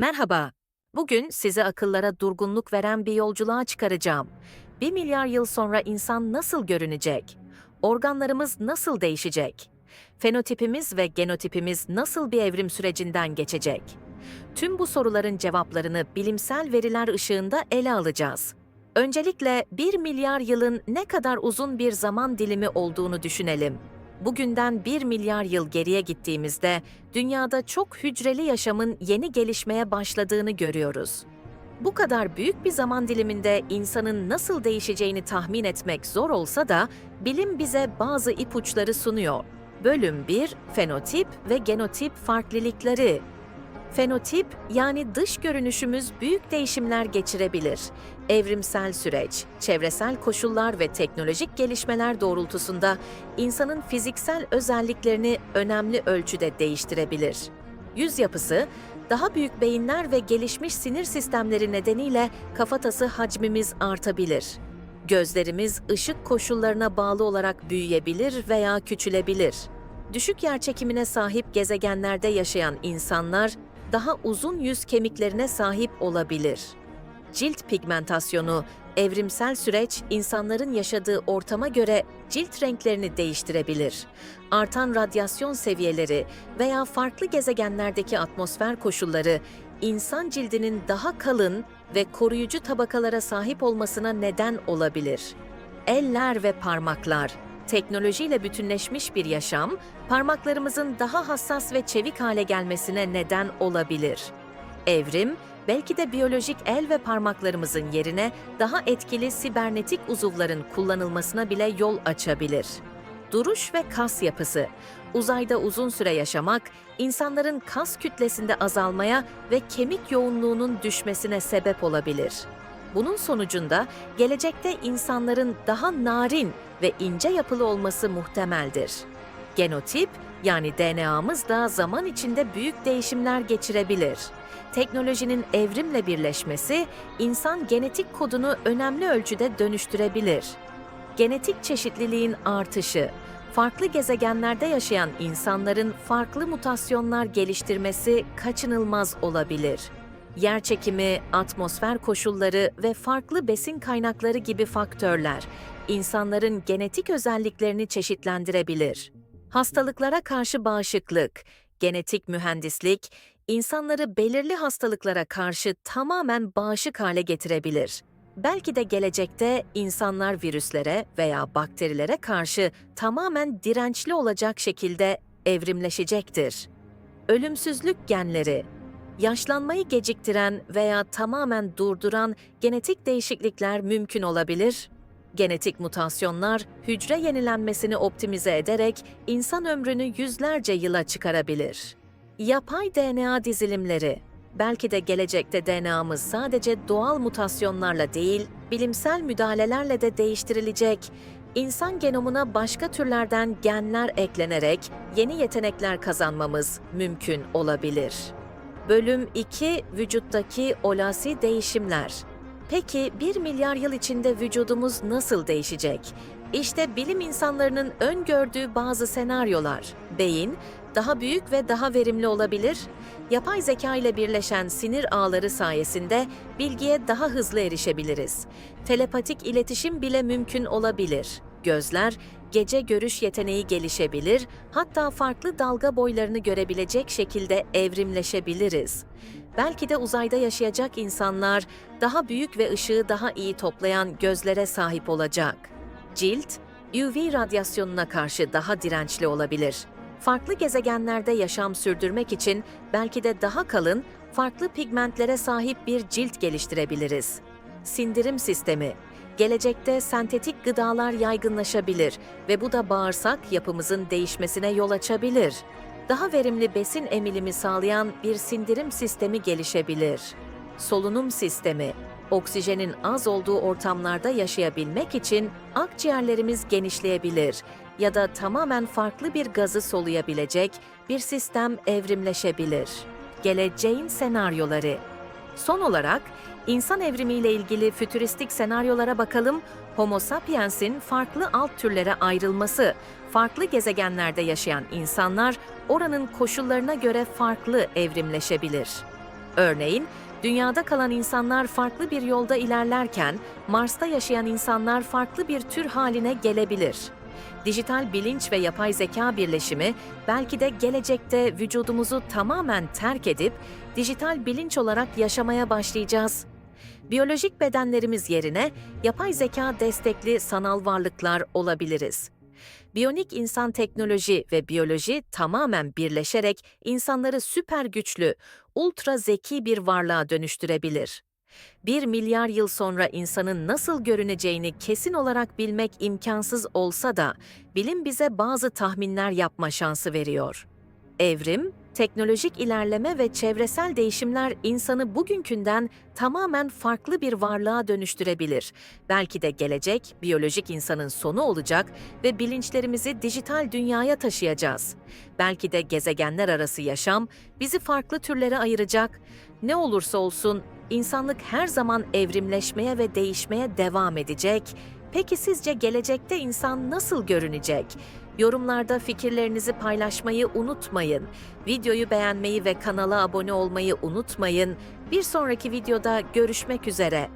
Merhaba. Bugün sizi akıllara durgunluk veren bir yolculuğa çıkaracağım. Bir milyar yıl sonra insan nasıl görünecek? Organlarımız nasıl değişecek? Fenotipimiz ve genotipimiz nasıl bir evrim sürecinden geçecek? Tüm bu soruların cevaplarını bilimsel veriler ışığında ele alacağız. Öncelikle 1 milyar yılın ne kadar uzun bir zaman dilimi olduğunu düşünelim. Bugünden 1 milyar yıl geriye gittiğimizde dünyada çok hücreli yaşamın yeni gelişmeye başladığını görüyoruz. Bu kadar büyük bir zaman diliminde insanın nasıl değişeceğini tahmin etmek zor olsa da bilim bize bazı ipuçları sunuyor. Bölüm 1 Fenotip ve genotip farklılıkları Fenotip yani dış görünüşümüz büyük değişimler geçirebilir. Evrimsel süreç, çevresel koşullar ve teknolojik gelişmeler doğrultusunda insanın fiziksel özelliklerini önemli ölçüde değiştirebilir. Yüz yapısı, daha büyük beyinler ve gelişmiş sinir sistemleri nedeniyle kafatası hacmimiz artabilir. Gözlerimiz ışık koşullarına bağlı olarak büyüyebilir veya küçülebilir. Düşük yerçekimine sahip gezegenlerde yaşayan insanlar daha uzun yüz kemiklerine sahip olabilir. Cilt pigmentasyonu, evrimsel süreç insanların yaşadığı ortama göre cilt renklerini değiştirebilir. Artan radyasyon seviyeleri veya farklı gezegenlerdeki atmosfer koşulları insan cildinin daha kalın ve koruyucu tabakalara sahip olmasına neden olabilir. Eller ve parmaklar teknolojiyle bütünleşmiş bir yaşam, parmaklarımızın daha hassas ve çevik hale gelmesine neden olabilir. Evrim, belki de biyolojik el ve parmaklarımızın yerine daha etkili sibernetik uzuvların kullanılmasına bile yol açabilir. Duruş ve kas yapısı. Uzayda uzun süre yaşamak, insanların kas kütlesinde azalmaya ve kemik yoğunluğunun düşmesine sebep olabilir. Bunun sonucunda gelecekte insanların daha narin ve ince yapılı olması muhtemeldir. Genotip yani DNA'mız da zaman içinde büyük değişimler geçirebilir. Teknolojinin evrimle birleşmesi insan genetik kodunu önemli ölçüde dönüştürebilir. Genetik çeşitliliğin artışı, farklı gezegenlerde yaşayan insanların farklı mutasyonlar geliştirmesi kaçınılmaz olabilir yer çekimi, atmosfer koşulları ve farklı besin kaynakları gibi faktörler insanların genetik özelliklerini çeşitlendirebilir. Hastalıklara karşı bağışıklık, genetik mühendislik, insanları belirli hastalıklara karşı tamamen bağışık hale getirebilir. Belki de gelecekte insanlar virüslere veya bakterilere karşı tamamen dirençli olacak şekilde evrimleşecektir. Ölümsüzlük genleri yaşlanmayı geciktiren veya tamamen durduran genetik değişiklikler mümkün olabilir. Genetik mutasyonlar hücre yenilenmesini optimize ederek insan ömrünü yüzlerce yıla çıkarabilir. Yapay DNA dizilimleri Belki de gelecekte DNA'mız sadece doğal mutasyonlarla değil, bilimsel müdahalelerle de değiştirilecek. İnsan genomuna başka türlerden genler eklenerek yeni yetenekler kazanmamız mümkün olabilir. Bölüm 2 Vücuttaki olasi değişimler. Peki 1 milyar yıl içinde vücudumuz nasıl değişecek? İşte bilim insanlarının öngördüğü bazı senaryolar. Beyin daha büyük ve daha verimli olabilir. Yapay zeka ile birleşen sinir ağları sayesinde bilgiye daha hızlı erişebiliriz. Telepatik iletişim bile mümkün olabilir. Gözler gece görüş yeteneği gelişebilir, hatta farklı dalga boylarını görebilecek şekilde evrimleşebiliriz. Belki de uzayda yaşayacak insanlar daha büyük ve ışığı daha iyi toplayan gözlere sahip olacak. Cilt, UV radyasyonuna karşı daha dirençli olabilir. Farklı gezegenlerde yaşam sürdürmek için belki de daha kalın, farklı pigmentlere sahip bir cilt geliştirebiliriz. Sindirim sistemi Gelecekte sentetik gıdalar yaygınlaşabilir ve bu da bağırsak yapımızın değişmesine yol açabilir. Daha verimli besin emilimi sağlayan bir sindirim sistemi gelişebilir. Solunum sistemi Oksijenin az olduğu ortamlarda yaşayabilmek için akciğerlerimiz genişleyebilir ya da tamamen farklı bir gazı soluyabilecek bir sistem evrimleşebilir. Geleceğin senaryoları Son olarak insan evrimiyle ilgili fütüristik senaryolara bakalım. Homo sapiens'in farklı alt türlere ayrılması, farklı gezegenlerde yaşayan insanlar oranın koşullarına göre farklı evrimleşebilir. Örneğin, dünyada kalan insanlar farklı bir yolda ilerlerken, Mars'ta yaşayan insanlar farklı bir tür haline gelebilir. Dijital bilinç ve yapay zeka birleşimi belki de gelecekte vücudumuzu tamamen terk edip dijital bilinç olarak yaşamaya başlayacağız. Biyolojik bedenlerimiz yerine yapay zeka destekli sanal varlıklar olabiliriz. Biyonik insan teknoloji ve biyoloji tamamen birleşerek insanları süper güçlü, ultra zeki bir varlığa dönüştürebilir. Bir milyar yıl sonra insanın nasıl görüneceğini kesin olarak bilmek imkansız olsa da bilim bize bazı tahminler yapma şansı veriyor. Evrim, teknolojik ilerleme ve çevresel değişimler insanı bugünkünden tamamen farklı bir varlığa dönüştürebilir. Belki de gelecek biyolojik insanın sonu olacak ve bilinçlerimizi dijital dünyaya taşıyacağız. Belki de gezegenler arası yaşam bizi farklı türlere ayıracak. Ne olursa olsun insanlık her zaman evrimleşmeye ve değişmeye devam edecek. Peki sizce gelecekte insan nasıl görünecek? Yorumlarda fikirlerinizi paylaşmayı unutmayın. Videoyu beğenmeyi ve kanala abone olmayı unutmayın. Bir sonraki videoda görüşmek üzere.